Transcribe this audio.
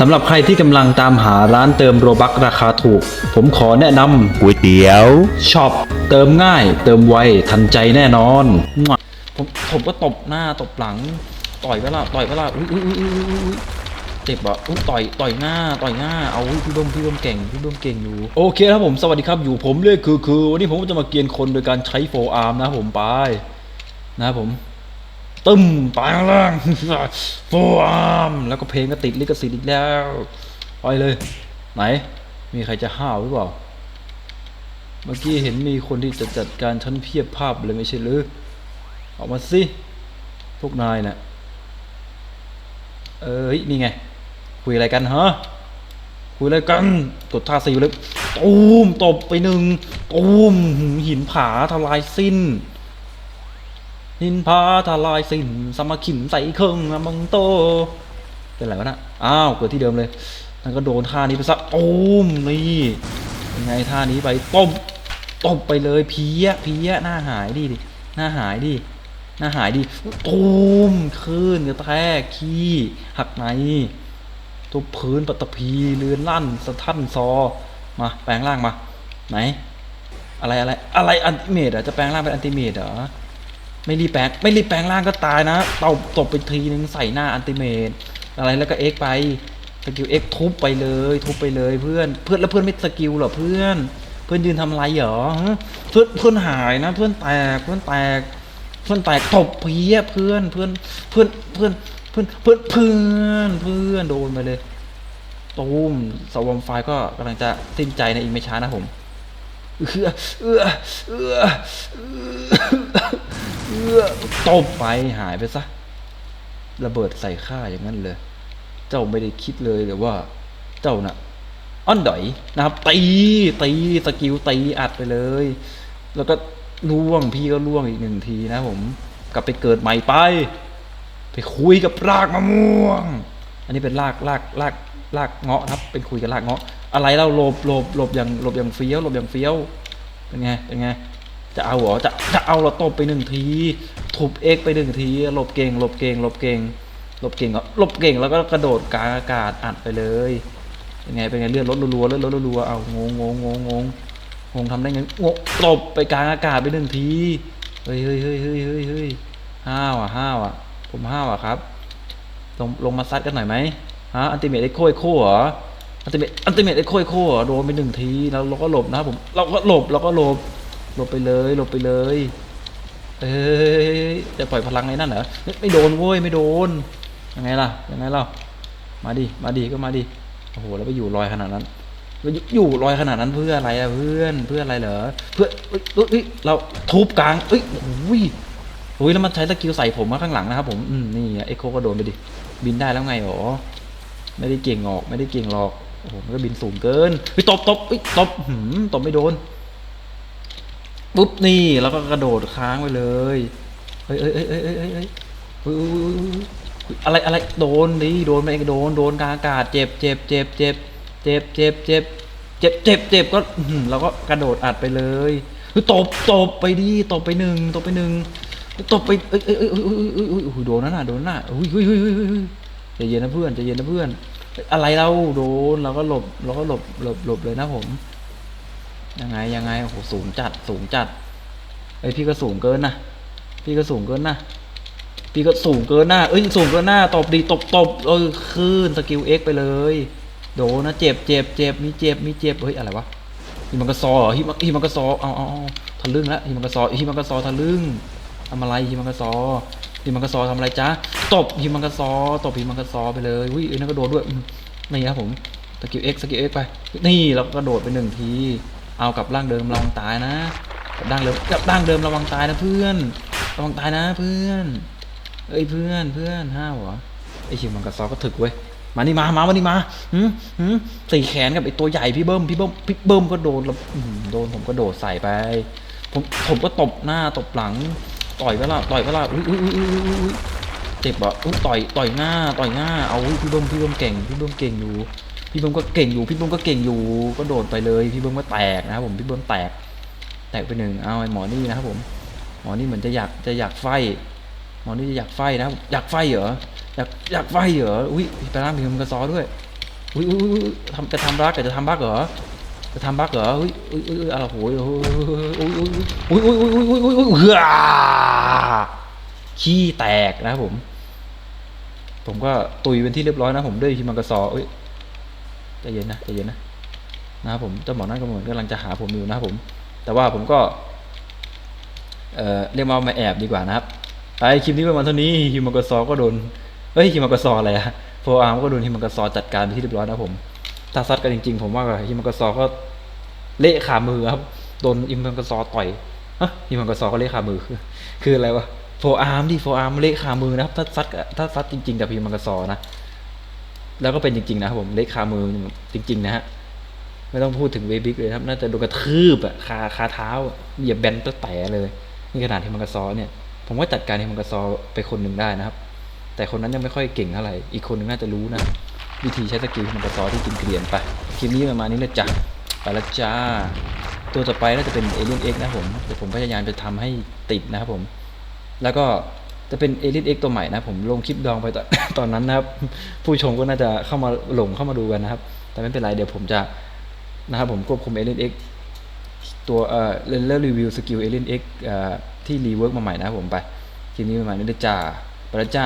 สำหรับใครที่กำลังตามหาร้านเติมโรบักราคาถูก ผมขอแนะนก๋วยเตี๋ยวำช็อปเติมง่าย เติมไวทันใจแน่นอนผมผมก็ตบหน้าตบหลัง ต่อยไปละต่อยไปละอุ้ยอุ้ยอุ้ยอุ้ยอุ้ยอุ้ยเจ็บอะอุ้ยต่อยต่อยหน้าต่อยหน้าเอาอุ๊ยพี่เบิ้มพี่เบิ้มเก่งพี่เบิ้มเก่งอยู่โอเคครับผมสวัสดีครับอยู่ผมเลยคือคือวันนี้ผมจะมาเกียนคนโดยการใช้โฟอาร์มนะครับผมไปนะครับผม ตึมไปข้างล่างโฟอาร์มแล้วก็เพลงก็ติดลิขสิทธิ์อีกแล้วไปเลย ไหน มีใครจะห้าวหรือเปล่า เมื่อกี้เห็นมีคนที่จะจัดการชั้นเพียบภาพเลยไม่ใช่หรือออกมาสิ พวกนายน่ะเอ้ยนี่ไง คุยอะไรกันฮะคุยอะไรกันกดท่าซีเลยตูมตบไปหนึ่งตูมหินผาทลายสิ้น หินผาทลายสินสมาขินใส่เครื่องนะมังโต เป็นไรวะนะอ้าวเกิดที่เดิมเลยนั่นก็โดนท่านี้ไปซะตูมนี่ยังไงท่านี้ไปต้มตบไปเลยเพี้ยเพี้ยหน้าหายดิหน้าหายดิหน้าหายดิตูมขึ้นกระแทกขี้หักในทุบพื้นปตตภีเลือนลั่นสะทันซอมาแปลงร่างมา ไหน อะไรอะไรอะไรอันติเมตอะจะแปลงร่างเป็นอันติเมตเหรอ ไม่รีแปลงไม่รีแปลงร่างก็ตายนะตบตบไปทีนึงใส่หน้าอันติเมตอะไรแล้วก็เอ็กไปสกิลเอ็กทุบไปเลย ทุบไปเลยเพื่อนเพื่อนแล้วเพื่อนไม่สกิลเหรอเพื่อน เพื่อนยืนทำอะไรเหรอเพื่อนเพื่อนหายนะ เพื่อนแตกเพื่อนแตก เพื่อนแตกตบเพี้ยเพื่อนเพื่อนเพื่อนเพื่อนเพื่อนเพื่อนเพื่อนเพื่อนโดนไปเลยตูมสวอมไฟก็กำลังจะสิ้นใจในอีกไม่ช้านะผมเอือเอือเอือ ตบไปหายไปซะ ระเบิดใส่ข้าอย่างนั้นเลย เจ้าไม่ได้คิดเลยหรือว่า เจ้าน่ะอ้อนดอยนะครับตีตีสกิลตีอัดไปเลย แล้วก็ล่วงพี่ก็ล่วงอีกหนึ่งทีนะผม กลับไปเกิดใหม่ไป ไปคุยกับรากมะม่วง อันนี้เป็นรากรากรากรากเงาะครับ เป็นคุยกับรากเงาะ อะไรเราหลบหลบหลบอย่างหลบอย่างเฟี้ยวหลบอย่างเฟี้ยวเป็นไงเป็นไง จะเอาเหรอจะจะเอาเราตบไปหนึ่งที ทุบเอ็กไปหนึ่งทีหลบเก่งหลบเก่งหลบเก่งหลบเก่งเหรอหลบเก่งแล้วก็กระโดดกลางอากาศอัดไปเลยเป็นไงเป็นไงเลือดลดรัวๆเลือดลดรัวๆเอางงงงงงงงงทำได้ไงงงตบไปกลางอากาศไปหนึ่งทีเฮ้ยเฮ้ยเฮ้ยเฮ้ยเฮ้ยเฮ้ยห้าวอะห้าวอะ ผมห้าวอะครับ ลงลงมาซัดกันหน่อยไหมฮะอันติเมตไอ้โค้ยโค้เหรออันติเมตอันติเมตไอ้โค้ยโค้เหรอโดนไปหนึ่งทีแล้วเราก็หลบนะครับผมเราก็หลบเราก็หลบ หลบไปเลยหลบไปเลย เอ้ยจะปล่อยพลังไอ้นั่นเหรอไม่โดนเว้ยไม่โดนยังไงล่ะยังไงเล่ามาดิมาดิก็มาดิโอ้โหแล้วไปอยู่ลอยขนาดนั้นแล้วอยู่ลอยขนาดนั้นเพื่ออะไรอะเพื่อนเพื่ออะไรเหรอเพื่อเอ้ยเอเราทุบกลางเอ้ยโอ้ยโอ้ยแล้วมันใช้สกิลใส่ผมมาข้างหลังนะครับผมอืมนี่เอ็กโคก็โดนไปดิบินได้แล้วไงหรอไม่ได้เก่งหรอกไม่ได้เก่งหรอกโอ้โหมันก็บินสูงเกินเฮ้ยตบตบเฮ้ยตบหืมตบไม่โดน ปุ๊บนี่แล้วก็กระโดดค้างไปเลยเฮ้ยเฮ้ยเฮ้ยเฮ้ยเฮ้ยเฮ้ยเฮ้ยอะไรอะไรโดนดิโดนไปโดนโดนกลางอากาศเจ็บเจ็บเจ็บเจ็บเจ็บเจ็บเจ็บเจ็บเจ็บเจ็บก็เราก็กระโดดอัดไปเลยตบตบไปดิตบไปหนึ่งตบไปหนึ่งตบไปเอ้ยเอ้ยเอ้ยเอ้ยเอ้ยเอ้ยโดนนั่นน่ะโดนน่ะเฮ้ยเฮ้ยเฮ้ยเฮ้ยเฮ้ยใจเย็นนะเพื่อนใจเย็นนะเพื่อน อะไรเราโดนเราก็หลบเราก็หลบหลบหลบเลยนะผม ยังไงยังไงโอ้โหสูงจัดสูงจัดเอ้ยพี่ก็สูงเกินนะพี่ก็สูงเกินนะพี่ก็สูงเกินหน้าเอ้ยสูงเกินหน้าตบดีตบตบเออขึ้นสกิลเอ็กไปเลย โดนะเจ็บเจ็บเจ็บมีเจ็บมีเจ็บเฮ้ยอะไรวะฮิมันกรซอฮิมันฮิมันกรซอเอาเอาทะลึ่งแล้วฮิมันกรซอฮิมันกรซอทะลึ่งทำอะไรฮิมันกรซอฮิมันกรซอทำอะไรจ๊ะตบฮิมันกรซอตบฮิมันกรซอไปเลยอุ้ยเอ้ยนั่นก็โดนด้วยนี่ครับผมสกิลเอ็กสกิลเอ็กไปนี่แล้วก็โดดไปหนึ่งที เอากับร่างเดิมระวังตายนะกับร่างเดิมกับร่างเดิมระวังตายนะเพื่อนระวังตายนะเพื่อนเอ้ยเพื่อนเพื่อนห้าวเหรอไอคิมันกระซอก็ถึกเว้ยมานี่มามามานี่มาหืมหืมสี่แขนกับไอตัวใหญ่พี่เบิ้มพี่เบิ้มพี่เบิ้มก็โดนแล้วโดนผมก็โดดใส่ไป ผมผมก็ตบหน้าตบหลัง ต่อยไปละต่อยไปละอุ้ยอุ้ยอุ้ยอุ้ยอุ้ยอุ้ยเจ็บอะอุ้ยต่อยต่อยหน้าต่อยหน้าเอาอุ้ยพี่เบิ้มพี่เบิ้มเก่งพี่เบิ้มเก่งอยู่ พี่เบิ้มก็เก่งอยู่ พี่เบิ้มก็เก่งอยู่ ก็โดดไปเลย พี่เบิ้มก็แตกนะครับผม พี่เบิ้มแตก แตกไปหนึ่งเอาไอ้หมอนี่นะครับผม หมอนี่เหมือนจะอยากจะอยากไฟ หมอนี่จะอยากไฟนะอยากไฟเหรอ อยากอยากไฟเหรอ อุ้ยไปร่างพี่เบิ้มกระซอด้วย อุ้ยอุ้ยอุ้ยทำจะทำบักจะทำบักเหรอ จะทำบักเหรอ อุ้ยอุ้ยอุ้ยอุ้ยอะไรโอ้ยโอ้ยโอ้ยโอ้ยโอ้ยโอ้ยโอ้ยโอ้ยโอ้ยโอ้ยเฮ้อขี้แตกนะครับผม ผมก็ตุยเป็นที่เรียบร้อยนะผมด้วยฮิมังกรซอเอ้ย ใจเย็นนะใจเย็นนะนะครับผมเจ้าหมอนั่นก็เหมือนกำลังจะหาผมอยู่นะครับผม แต่ว่าผมก็เอ่อเรียกมามาแอบดีกว่านะครับไปคลิปนี้ประมาณเท่านี้ฮิมังกรซอก็โดนเฮ้ยฮิมังกรซออะไรอะโฟอาร์มก็โดนฮิมังกรซอจัดการไปที่เรียบร้อยนะผมถ้าซัดกันจริงๆ ผมว่าฮิมังกรซอก็เละขามือครับโดนฮิมังกรซอต่อยฮะฮิมังกรซอก็เละขามือคือคืออะไรวะโฟอาร์มดิโฟอาร์มเละขามือนะครับถ้าซัดถ้าซัดจริงๆกับฮิมังกรซอนะ แล้วก็เป็นจริง ๆ นะครับผมเละขามือจริง ๆ นะฮะไม่ต้องพูดถึงเวบิกเลยครับ น่าจะโดนกระทืบอะคาคาเท้าเหยียบแบนตัวแตะเลย นี่ขนาดที่มังกรซอเนี่ย ผมว่าจัดการที่มังกรซอไปคนหนึ่งได้นะครับ แต่คนนั้นยังไม่ค่อยเก่งเท่าไหร่อีกคนนึงน่าจะรู้นะ วิธีใช้สกิลที่มังกรซอที่กินเกลียนไปคลิปนี้ประมาณนี้นะจ๊ะไปละจ้า ตัวต่อไปน่าจะเป็นเอเลี่ยนเอ็กนะผมเดี๋ยวผมพยายามจะทำให้ติดนะครับผม แล้วก็ จะเป็นเอลิทเอ็กตัวใหม่นะ ผมลงคลิปดองไปตอนนั้นนะครับ ผู้ชมก็น่าจะเข้ามาหลงเข้ามาดูกันนะครับ แต่ไม่เป็นไรเดี๋ยวผมจะนะครับผมควบคุมเอลิทเอ็กตัวเอ่อเล่นเลอร์รีวิวสกิลเอลิทเอ็กที่รีเวิร์กมาใหม่นะผมไปคลิปนี้มาใหม่นี่จ้าไปแล้วจ้า